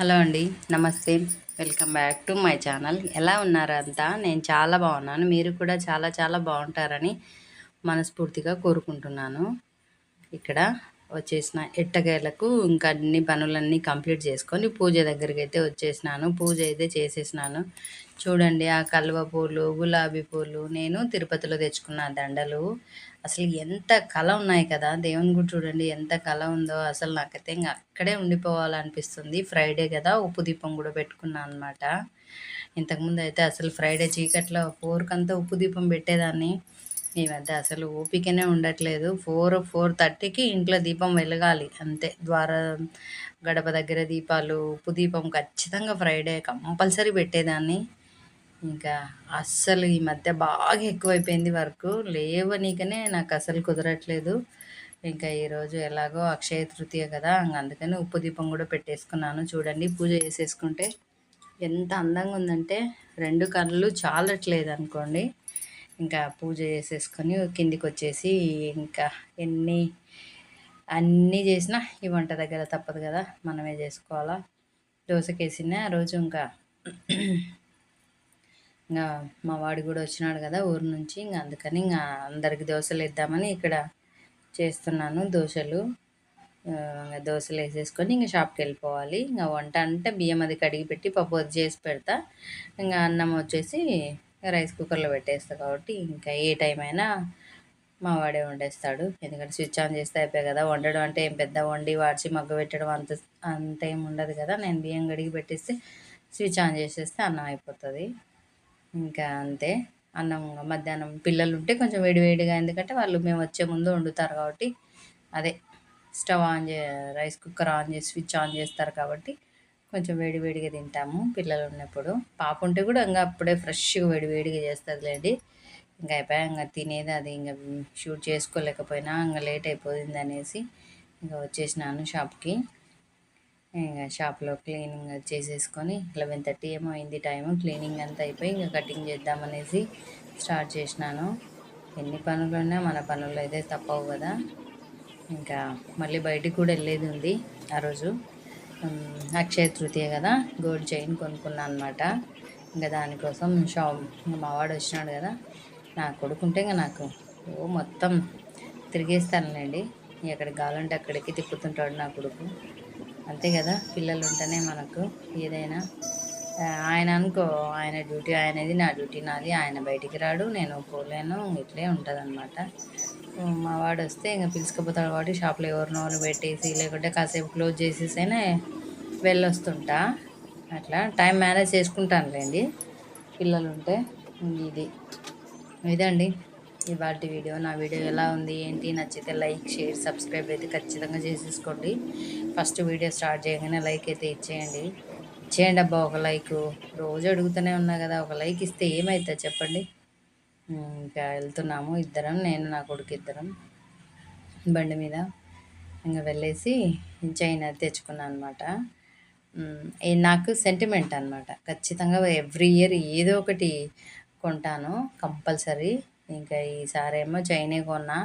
Hello అండి నమస్తే. Welcome back to my channel. ఎలా ఉన్నారు అంతా? నేను చాలా బాగున్నాను. మీరు కూడా చాలా చాలా బాగుంటారని మనస్ఫూర్తిగా కోరుకుంటున్నాను. ఇక్కడ వచ్చేసిన ఎట్టకేలకు ఇంకా అన్ని పనులన్నీ కంప్లీట్ చేసుకొని పూజ దగ్గరికి అయితే వచ్చేసినాను. పూజ అయితే చేసేసినాను. చూడండి ఆ కల్వ పూలు గులాబీ పూలు నేను తిరుపతిలో తెచ్చుకున్న దండలు. అసలు ఎంత కళ ఉన్నాయి కదా. దేవుని కూడా చూడండి ఎంత కళ ఉందో. అసలు నాకైతే ఇంకా అక్కడే ఉండిపోవాలనిపిస్తుంది. ఫ్రైడే కదా ఉప్పు దీపం కూడా పెట్టుకున్నాను అనమాట ఇంతకుముందు అయితే అసలు ఫ్రైడే చీకట్లో ఫోర్కంతా ఉప్పు దీపం పెట్టేదాన్ని. ఈ మధ్య అసలు ఓపికనే ఉండట్లేదు. ఫోర్ ఫోర్ థర్టీకి ఇంట్లో దీపం వెలగాలి. అంతే. ద్వార గడప దగ్గర దీపాలు ఉప్పు దీపం ఖచ్చితంగా ఫ్రైడే కంపల్సరీ పెట్టేదాన్ని. ఇంకా అస్సలు ఈ మధ్య బాగా ఎక్కువైపోయింది వర్క్. లేవనీకనే నాకు అసలు కుదరట్లేదు. ఇంకా ఈరోజు ఎలాగో అక్షయ తృతీయ కదా అందుకని ఉప్పు దీపం కూడా పెట్టేసుకున్నాను. చూడండి పూజ చేసేసుకుంటే ఎంత అందంగా ఉందంటే రెండు కళ్ళు చాలట్లేదు అనుకోండి. ఇంకా పూజ చేసేసుకొని కిందికి వచ్చేసి ఇంకా ఎన్ని అన్నీ చేసినా ఈ వంట దగ్గర తప్పదు కదా. మనమే చేసుకోవాలా. దోశకేసిన రోజు ఇంకా ఇంకా మా వాడు కూడా వచ్చినాడు కదా ఊరు నుంచి. ఇంకా అందుకని ఇంకా అందరికి దోశలు ఇద్దామని ఇక్కడ చేస్తున్నాను దోశలు. దోశలు వేసేసుకొని ఇంకా షాప్కి వెళ్ళిపోవాలి. ఇంకా వంట అంటే బియ్యం అది కడిగి పెట్టి పప్పు అది చేసి పెడతా. ఇంకా అన్నం వచ్చేసి రైస్ కుక్కర్లో పెట్టేస్తా కాబట్టి ఇంకా ఏ టైం అయినా మా వాడే వండేస్తాడు. ఎందుకంటే స్విచ్ ఆన్ చేస్తే అయిపోయాయి కదా. వండడం అంటే ఏం పెద్ద వండి వాడిచి మగ్గ పెట్టడం అంత అంత ఏం ఉండదు కదా. నేను బియ్యం గడిగి పెట్టేస్తే స్విచ్ ఆన్ చేసేస్తే అన్నం అయిపోతుంది. ఇంకా అంతే. అన్నం మధ్యాహ్నం పిల్లలు ఉంటే కొంచెం వేడివేడిగా ఎందుకంటే వాళ్ళు మేము వచ్చే ముందు వండుతారు కాబట్టి. అదే స్టవ్ ఆన్ చే రైస్ కుక్కర్ ఆన్ చేసి స్విచ్ ఆన్ చేస్తారు కాబట్టి కొంచెం వేడివేడిగా తింటాము పిల్లలు ఉన్నప్పుడు. పాప ఉంటే కూడా ఇంకా అప్పుడే ఫ్రెష్గా వేడివేడిగా చేస్తుందిలేండి. ఇంకా అయిపోయా ఇంకా తినేది అది ఇంకా షూట్ చేసుకోలేకపోయినా ఇంకా లేట్ అయిపోయింది అనేసి ఇంకా వచ్చేసినాను షాప్కి. ఇంకా షాప్లో క్లీనింగ్ చేసేసుకొని లెవెన్ థర్టీ ఏమో అయింది టైము. క్లీనింగ్ అంతా అయిపోయి ఇంకా కటింగ్ చేద్దామనేసి స్టార్ట్ చేసినాను. ఎన్ని పనులు ఉన్నా మన పనులు అయితే తప్పవు కదా. ఇంకా మళ్ళీ బయటికి కూడా వెళ్ళేది ఉంది ఆ రోజు. అక్షయ తృతీయ కదా? గోల్డ్ చైన్ కొనుక్కున్నాను అనమాట ఇంకా దానికోసం షాప్ మావాడు వచ్చినాడు కదా. నా కొడుకుంటే ఇంకా నాకు ఓ మొత్తం తిరిగేస్తానులేండి. ఎక్కడికి కావాలంటే అక్కడికి తిప్పుతుంటాడు నా కొడుకు. అంతే కదా? పిల్లలు ఉంటేనే మనకు ఏదైనా ఆయన అనుకో ఆయన డ్యూటీ ఆయనది నా డ్యూటీ నాది ఆయన బయటికి రాడు నేను పోలేను ఇట్లే ఉంటుంది అనమాట మా వాడు వస్తే ఇంకా పిలుచుకుపోతాడు వాడు షాప్లో ఎవరినో పెట్టేసి లేకుంటే కాసేపు క్లోజ్ చేసేసైనా వెళ్ళొస్తుంటా. అట్లా టైం మేనేజ్ చేసుకుంటానులేండి పిల్లలు ఉంటే ఇది. ఇదండి ఇవాళ వీడియో. నా వీడియో ఎలా ఉంది ఏంటి నచ్చితే లైక్ షేర్ సబ్స్క్రైబ్ అయితే ఖచ్చితంగా చేసేసుకోండి. ఫస్ట్ వీడియో స్టార్ట్ చేయగానే లైక్ అయితే ఇచ్చేయండి. ఇచ్చేయండి అబ్బా ఒక లైక్ రోజు అడుగుతూనే ఉన్నా కదా ఒక లైక్ ఇస్తే ఏమవుతుంది చెప్పండి? ఇంకా వెళ్తున్నాము ఇద్దరం నేను నా కొడుకు ఇద్దరం బండి మీద. ఇంకా వెళ్ళేసి చైన్ తెచ్చుకున్నాను అనమాట నాకు సెంటిమెంట్ అనమాట ఖచ్చితంగా ఎవ్రీ ఇయర్ ఏదో ఒకటి కొంటాను కంపల్సరీ ఇంకా ఈసారేమో చైనా చైనే కొన్నా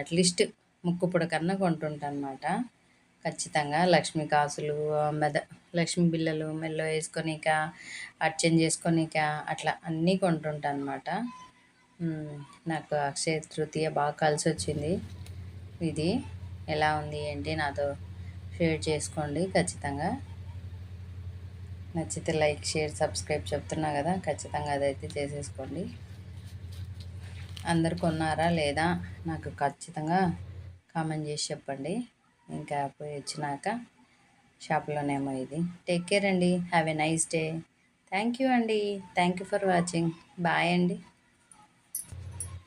అట్లీస్ట్ ముక్కు పుడకన్నా కొంటుంటా అనమాట ఖచ్చితంగా లక్ష్మీ కాసులు మెద లక్ష్మీ బిల్లలు మెల్లో వేసుకొనిక అర్చన చేసుకొనిక అట్లా అన్నీ కొంటుంటా అనమాట నాకు అక్షయ తృతీయ బాగా కలిసి వచ్చింది. ఇది ఎలా ఉంది ఏంటి నాతో షేర్ చేసుకోండి ఖచ్చితంగా. నచ్చితే లైక్ షేర్ సబ్స్క్రైబ్ చెప్తున్నా కదా ఖచ్చితంగా అదైతే చేసేసుకోండి. అందరు కొన్నారా లేదా నాకు ఖచ్చితంగా కామెంట్ చేసి చెప్పండి. ఇంకా పోయి వచ్చినాక షాప్లోనేమో ఇది. టేక్ కేర్ అండి. Have a nice day thank you అండి. Thank you for watching bye అండి.